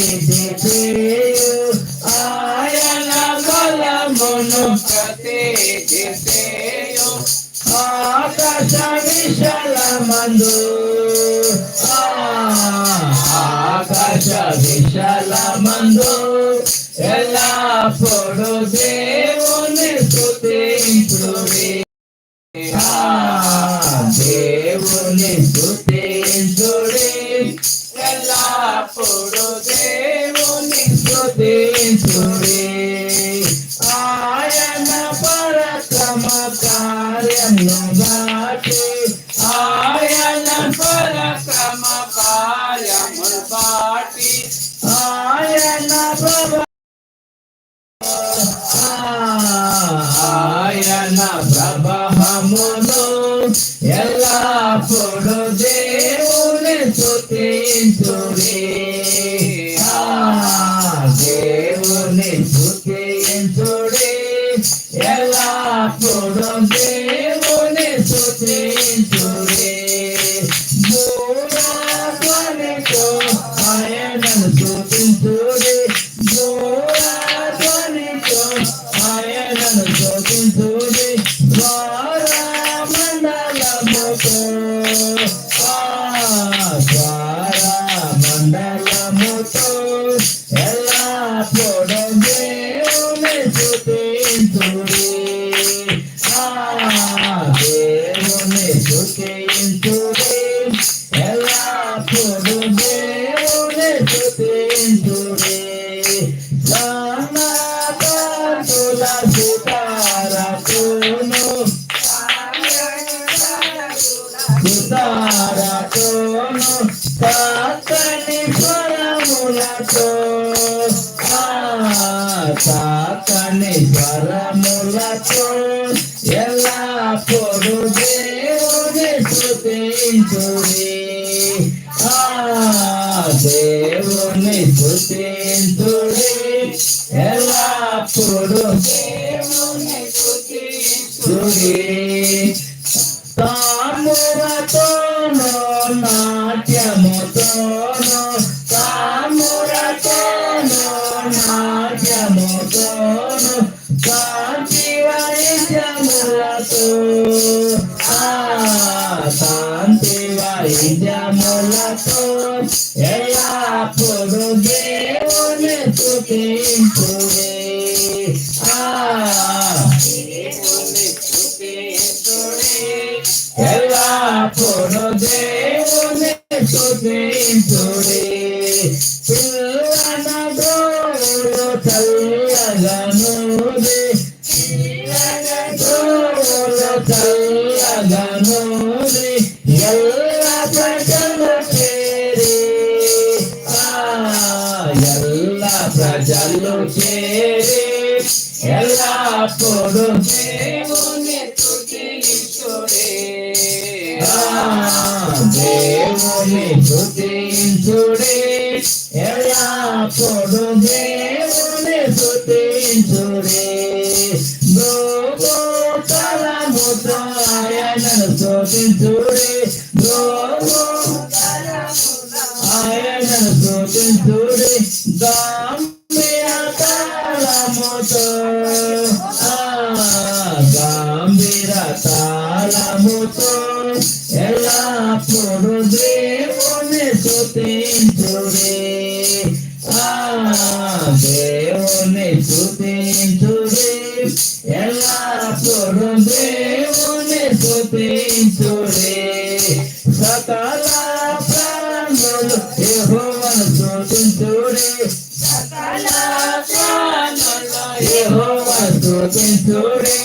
ప్రతిదియు ఆయన బలమును ప్రతిదియు ఆకాశ విశాలమందు ఆకాశ విశాలమందు ఎల్లప్పుడు దేవుని స్థుతించుడి దేవుని స్థుతి? స్థుతించుడి ఆయన పరక్రమ కార్యము బట్టి ఆయన పరక్రమ కార్యము బట్టి ఆయన ఆయన ప్రభహమును ఎల్లప్పుడు దేవుని స్థుతించుడి తాకని స్వరములతో తాకని స్వరములతో ఎలా పొడు దేవుని స్థుతించుడి దేవుని స్థుతి. తోడు దేవుని స్తుతించుడి తా యేసుడే పిల్లన గోడు తల్లగనుడే దేవుడు యెహోవాను స్తుతించుడి సకల ప్రాణుల యెహోవాను స్తుతించుడి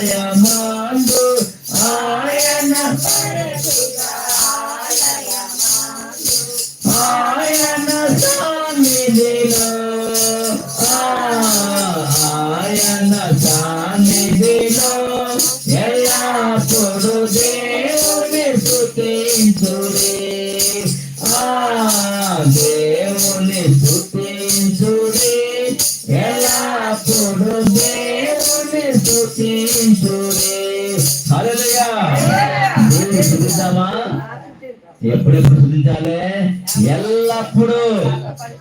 Jaya ఎప్పుడెప్పుడు స్థుతించాలి ఎల్లప్పుడూ.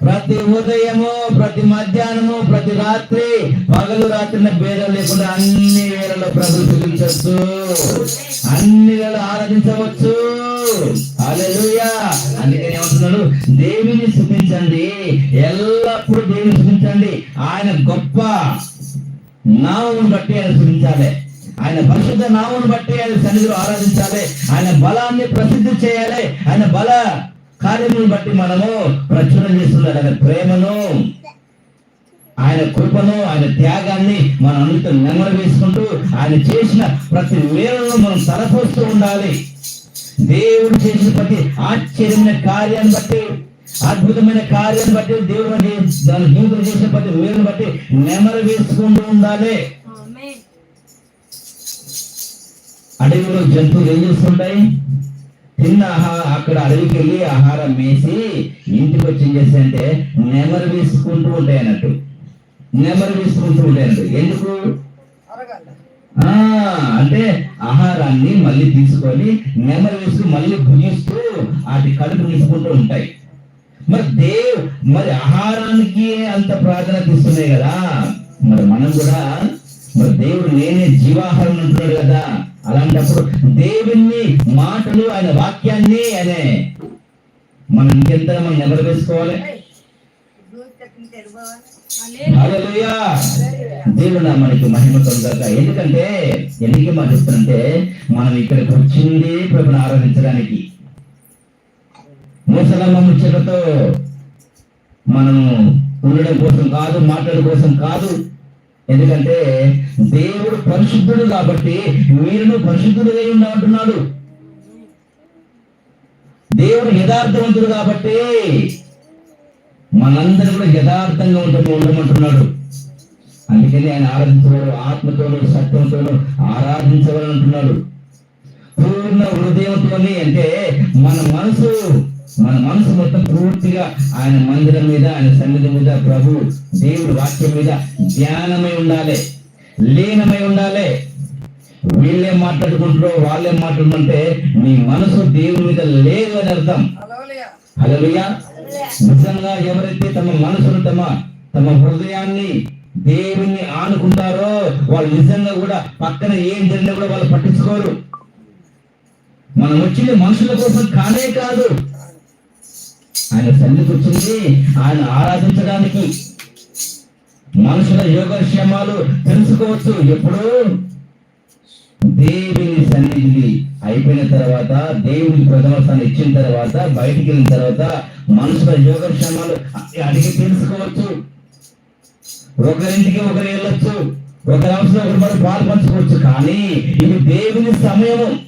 ప్రతి ఉదయము ప్రతి మధ్యాహ్నము ప్రతి రాత్రి పగలు రాత్రిన భేదం లేకుండా అన్ని వేళలో ప్రజలు స్థుతించవచ్చు అన్ని వేళ ఆరాధించవచ్చు. హల్లెలూయా. అందుకని ఏమంటున్నాడు? దేవిని స్థుతించండి. ఎల్లప్పుడూ దేవిని స్థుతించండి. ఆయన గొప్ప. నామం బట్టి ఆయన స్థుతించాలి. ఆయన పరిశుద్ధ నామమును బట్టి ఆయన సన్నిధిలో ఆరాధించాలి. ఆయన బలాన్ని ప్రసిద్ధి చేయాలి. ఆయన బల కార్యములను బట్టి మనము ప్రచురణ చేస్తున్నాడు. ఆయన ప్రేమను ఆయన కృపను ఆయన త్యాగాన్ని మన అన్నితో నెమ్మది వేసుకుంటూ ఆయన చేసిన ప్రతి వేళలో మనం తలపోస్తూ ఉండాలి. దేవుడు చేసిన ప్రతి ఆశ్చర్యమైన కార్యాన్ని బట్టి అద్భుతమైన కార్యాన్ని బట్టి దేవుడు దాని జీవితం చేసిన ప్రతి వేరుని బట్టి నెమరు వేసుకుంటూ ఉండాలి. అడవిలో జంతువులు ఏం చేస్తుంటాయి? తిన్న ఆహార అక్కడ అడవికి వెళ్ళి ఆహారం వేసి ఇంటికి వచ్చి ఏం చేస్తాయంటే నెమరు వేసుకుంటూ ఉంటాయి అన్నట్టు. నెమరు వేసుకుంటూ ఉంటాయి అన్నట్టు. ఎందుకు? ఆ అంటే ఆహారాన్ని మళ్ళీ తీసుకొని నెమరు వేసుకుని మళ్ళీ భుజిస్తూ వాటి కడుపు నింపుకుంటూ ఉంటాయి. మరి దేవ్ మరి ఆహారానికి అంత ప్రాధాన్యత ఇస్తున్నాయి కదా. మరి మనం కూడా మరి దేవుడు నేనే జీవాహారం అంటున్నాడు కదా. అలాంటప్పుడు దేవుణ్ణి మాటలు ఆయన వాక్యాన్ని అనే మనం ఇంకెంత మనం నెమరు వేసుకోవాలి? దేవుడు నా మనకి మహిమ కలుగాక ఎందుకంటే ఎందుకు మాట చెప్తానంటే మనం ఇక్కడికి వచ్చింది ప్రభుని ఆరాధించడానికి. ముసలమ్మ ముచ్చటతో మనము ఉండడం కోసం కాదు మాట్లాడడం కోసం కాదు. ఎందుకంటే దేవుడు పరిశుద్ధుడు కాబట్టి మీరును పరిశుద్ధుడుగా ఉండాలంటున్నాడు దేవుడు యథార్థవంతుడు కాబట్టి మనందరం కూడా యథార్థంగా ఉండటం ఉండమంటున్నాడు. అందుకని ఆయన ఆరాధించవాడు ఆత్మతోడు సత్యంతోడు ఆరాధించవాలని అంటున్నాడు. పూర్ణ హృదయంతోని అంటే మన మనసు మన మనసు మొత్తం పూర్తిగా ఆయన మందిరం మీద ఆయన సన్నిధి మీద ప్రభు దేవుడి వాక్యం మీద ధ్యానమై ఉండాలి. లీనమై ఉండాలి. వీళ్ళేం మాట్లాడుకుంటారో వాళ్ళేం మాట్లాడుకుంటే నీ మనసు దేవుని మీద లేదు అని అర్థం. హల్లెలూయా. నిజంగా ఎవరైతే తమ మనసును తమ తమ హృదయాన్ని దేవుని ఆనుకుంటారో వాళ్ళు నిజంగా కూడా పక్కన ఏం జరిగినా కూడా వాళ్ళు పట్టించుకోరు. మనం వచ్చింది మనుషుల కోసం కానే కాదు. ఆయన సన్నిధికి వచ్చింది. ఆయన ఆరాధించడానికి మనుషుల యోగక్షేమాలు తెలుసుకోవచ్చు ఎప్పుడు. దేవుని సన్నిధి అయిపోయిన తర్వాత దేవునికి ప్రథమ స్థానం ఇచ్చిన తర్వాత బయటికి వెళ్ళిన తర్వాత మనుషుల యోగక్షేమాలు అడిగి తెలుసుకోవచ్చు. ఒకరింటికి ఒకరు వెళ్ళొచ్చు ఒకరి అవసరం ఒకరు మనం పాల్పంచుకోవచ్చు కానీ ఇది దేవుని సమయము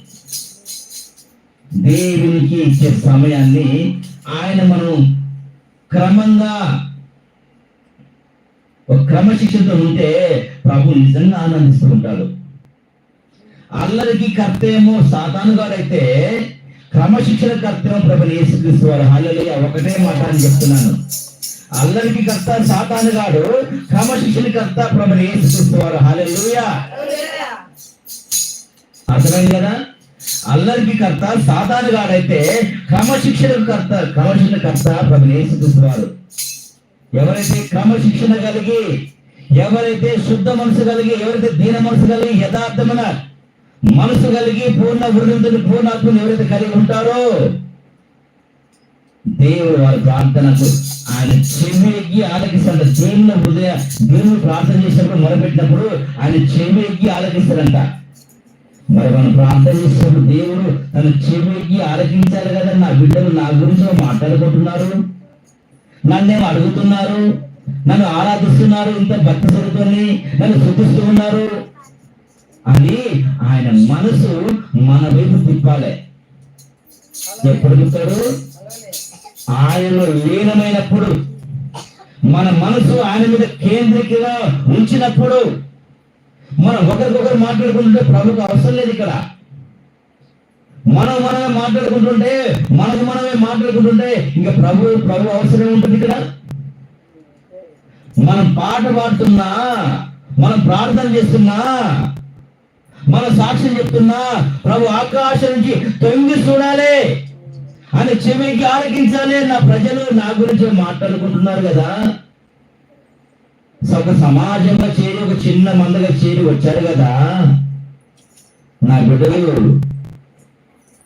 దేవునికి ఇచ్చే సమయాన్ని ఆయన మనం క్రమంగా ఒక క్రమశిక్షణతో ఉంటే ప్రభు నిజంగా ఆనందిస్తూ ఉంటాడు. అల్లరికి కర్తేమో సాతానుగాడైతే క్రమశిక్షణ కర్తేమో ప్రభు యేసుక్రీస్తు వారు. హల్లెలూయా. ఒకటే మాట అని చెప్తున్నాను. అల్లరికి కర్త సాతానుగాడు క్రమశిక్షణ కర్త ప్రభు యేసుక్రీస్తు వారు. హల్లెలూయా. అర్థమైంది కదా? అల్లరికి కర్త సాతాను సాతానుగాడైతే క్రమశిక్షణ కర్త క్రమశిక్షణ కర్త ప్రభు యేసుక్రీస్తు వారు. ఎవరైతే క్రమశిక్షణ కలిగి ఎవరైతే శుద్ధ మనసు కలిగి ఎవరైతే దీన మనసు కలిగి యథార్థమైన మనసు కలిగి పూర్ణ వృద్ధుని పూర్ణాత్మని ఎవరైతే కలిగి ఉంటారో దేవుడు వారి ప్రార్థనకు ఆయన చెవికి ఆలకిస్తాడు దేవుని హృదయ దేవుని ప్రార్థన చేసినప్పుడు మొదలుపెట్టినప్పుడు ఆయన చెవికి ఆలకిస్తాడంట. మరి మనం ప్రార్థన చేసినప్పుడు దేవుడు తన చెవికి ఆలకించాలి కదా నా బిడ్డలు నా గురించి మాట్లాడుకుంటున్నారు. నన్నేమో అడుగుతున్నారు? నన్ను ఆరాధిస్తున్నారు? ఇంత భక్తి జరుగుతుంది నన్ను శుద్ధిస్తూ ఉన్నారు? అని ఆయన మనసు మన వైపు తిప్పాలి. ఎప్పుడు తిప్పాడు? ఆయనలో లీనమైనప్పుడు మన మనసు ఆయన మీద కేంద్రీకృత ఉంచినప్పుడు మనం ఒకరికొకరు మాట్లాడుకుంటే ప్రభుత్వ అవసరం లేదు ఇక్కడ. మనం మనమే మాట్లాడుకుంటుంటే మనకు మనమే మాట్లాడుకుంటుంటే ఇంకా ప్రభు ప్రభు అవసరం ఉంటుంది ఇక్కడ మనం పాట పాడుతున్నా మనం ప్రార్థన చేస్తున్నా మన సాక్ష్యం చెప్తున్నా ప్రభు ఆకాశం నుంచి తొంగి చూడాలి అని చెవికి ఆలకించాలి నా ప్రజలు నా గురించి మాట్లాడుకుంటున్నారు కదా? ఒక సమాజంగా చేరి ఒక చిన్న మందగా చేరి వచ్చారు కదా? నా బిడ్డలు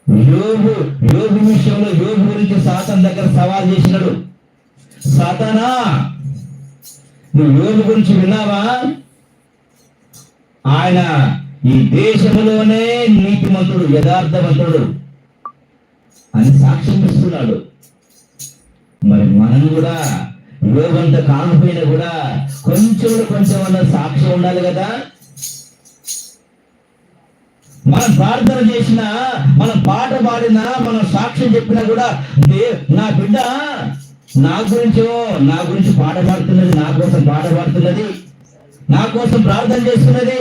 యోగు యోగు విషయంలో యోగు గురించి సాతన్ దగ్గర సవాల్ చేసినాడు. సాతానా నువ్వు యోగు గురించి విన్నావా? ఆయన ఈ దేశంలోనే నీతిమంతుడు యథార్థవంతుడు అని సాక్ష్యం ఇస్తున్నాడు. మరి మనం కూడా యోగంత కాకపోయినా కూడా కొంచెం కొంచెం అన్న సాక్ష్యం ఉండాలి కదా? మనం ప్రార్థన చేసినా మనం పాట పాడినా మనం సాక్ష్యం చెప్పినా కూడా నా బిడ్డ నా గురించో నా గురించి పాట పాడుతున్నది నా కోసం పాట పాడుతున్నది నా కోసం ప్రార్థన చేస్తున్నది.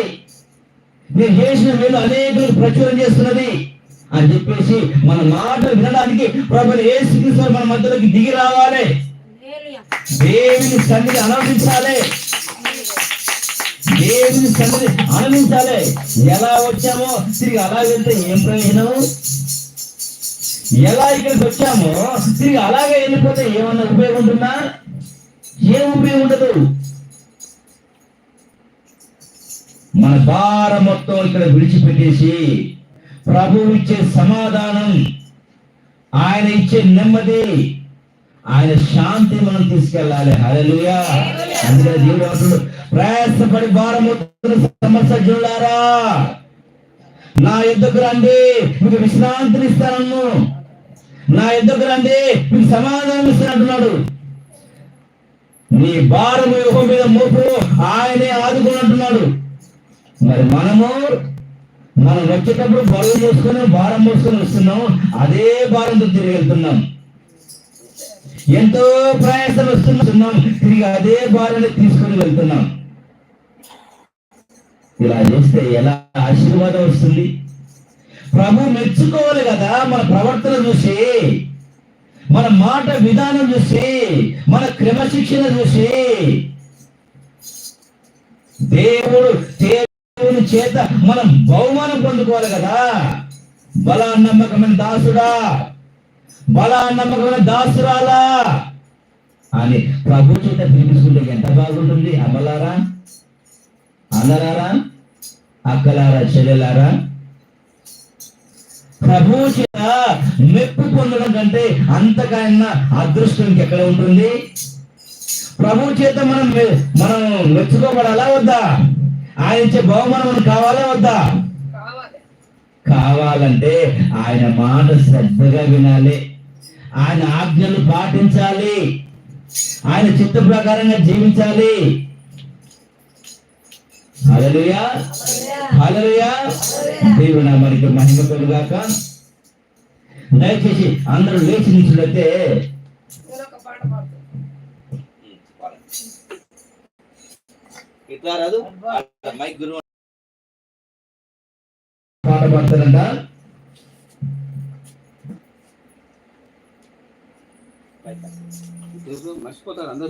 నేను చేసిన మేలు అనేకులకు ప్రచురం చేస్తున్నది. అని చెప్పేసి మన మాట వినడానికి ప్రభు ఏసుక్రీస్తు మన మధ్యలోకి దిగి రావాలి. దేవుని సన్నిధి ఆనందించాలి దేవుని సన్నిధి ఆనందించాలి. ఎలా వచ్చామో తిరిగి అలా వెళ్తే ఏం ప్రయోజనం? ఎలా ఇక్కడికి వచ్చామో తిరిగి అలాగే వెళ్ళిపోతే ఏమన్నా ఉపయోగం ఉంటుందా? ఏం ఉపయోగం ఉండదు. మన భారం మొత్తం ఇక్కడ విడిచిపెట్టేసి ప్రభువు ఇచ్చే సమాధానం ఆయన ఇచ్చే నెమ్మది ఆయన శాంతి మనం తీసుకెళ్ళాలి. హరలుయా అందుకే దేవుడు అంటున్నాడు ప్రయాసపడి భారం సమస్యలారా నా ఎద్దుకు రండి మీకు విశ్రాంతిని ఇస్తాను నా ఎద్దుకు రండి మీకు సమాధానం ఇస్తానంటున్నాడు. నీ భారం యుగం మీద మోపు ఆయనే ఆదుకున్నట్టున్నాడు. మరి మనము మనం వచ్చేటప్పుడు బరువు మోసుకొని భారం మోసుకొని వస్తున్నాం అదే భారంతో తిరిగి వెళ్తున్నాం. ఎంతో ప్రయాసం వస్తున్నాం తిరిగి అదే భారాన్ని తీసుకొని వెళ్తున్నాం. ఇలా చేస్తే ఎలా ఆశీర్వాదం వస్తుంది? ప్రభు మెచ్చుకోవాలి కదా మన ప్రవర్తన చూసి మన మాట విధానం చూసి మన క్రమశిక్షణ చూసి. దేవుడు దేవుని చేత మనం బహుమానం పొందుకోవాలి కదా. బలా నమ్మకమైన దాసుడా బలా నమ్మకమైన దాసురాలా అని ప్రభు చేత పిలిపించుకుంటే ఎంత బాగుంటుంది అమలారా అన్నలారా అక్కలారా చెల్లెలారా? ప్రభు చేత మెప్పు పొందడం కంటే అంతకన్నా అదృష్టం ఎక్కడ ఉంటుంది? ప్రభు చేత మనం మనం మెచ్చుకోబడాలా వద్దా? ఆయన ఇచ్చే బహుమానం కావాలా వద్దా? కావాలంటే ఆయన మాట శ్రద్ధగా వినాలి. ఆయన ఆజ్ఞలు పాటించాలి. ఆయన చిత్త ప్రకారంగా జీవించాలి. దేవుడు మనకి మహిమ కలుగాక. దయచేసి అందరూ లేచి నిల్చుంటే ఇట్లా రాదు. మైక్ గురువు. పాట పాడతారంట. మర్చిపోతారు అందరూ.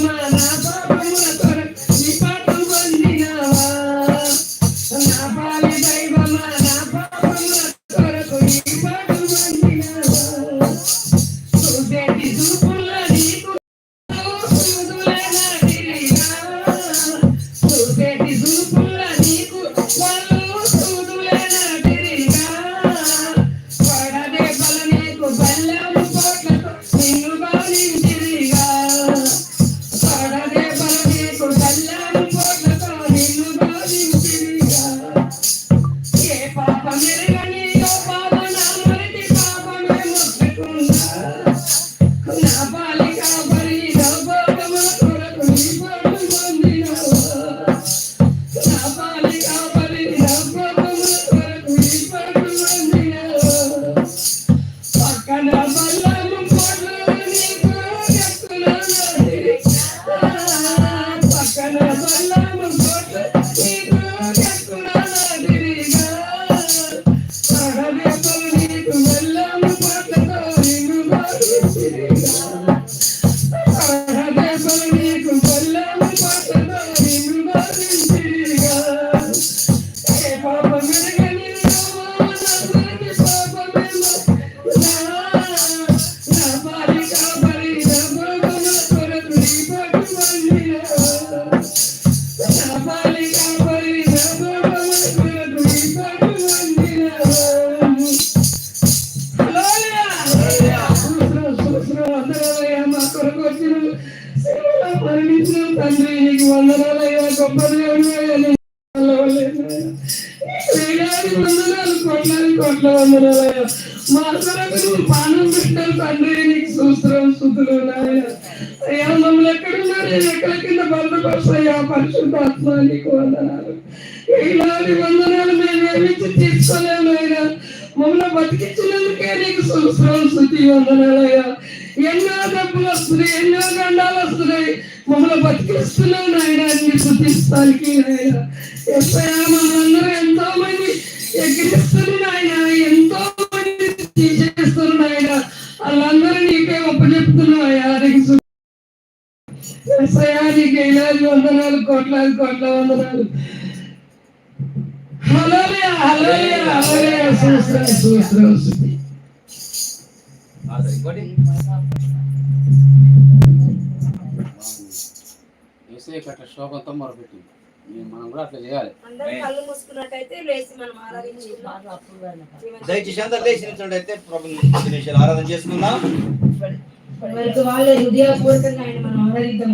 Brahma, família Jesus. వేలాది వందనాలు కోట్లాది కోట్ల వందనాలయ్యా మా పానం పెట్టావు తండ్రి నీకు సూత్రం సుతులు అయ్యా మమ్మల్ని ఎక్కడున్నారు ఎక్కడ కింద భద్రపరుస్తాయా పరిశుద్ధాత్మ నీకు వందనాలు ఇలాంటి వందనాలు మేము ఏమిచ్చి తీర్చుకోలేము అయినా మమ్మల్ని బతికించినందుకే నీకు సూత్రం స్థుతి వందనాలయ్యా. ఎన్నో డబ్బులు వస్తున్నాయి ఎన్నో గండాలు వస్తున్నాయి. మమ్మల్ని బతికిస్తున్నావు నాయన నీ శుద్ధిస్తానికి నాయన. ఎప్పుడైనా మమ్మల్ని ఎంతో మంది ఎక్కిరిస్తుంది నాయన ఎంతో మంది తీసేస్తారు నాయన. వాళ్ళందరూ నీకే ఒప్పచెప్తున్నావు నీకు శుద్ధి ఎస్ఐయా నీకు వందనాలు కోట్లాది కోట్ల వందనాలు. అట్లా శోకంతో మొరపెట్టింది మనం కూడా అట్లా చేయాలి దయచేసి అందరు ఆరాధన చేసుకుందాం. వాళ్ళే హృదయపూర్వకంగా ఆయన మనం ఆరాధిద్దాం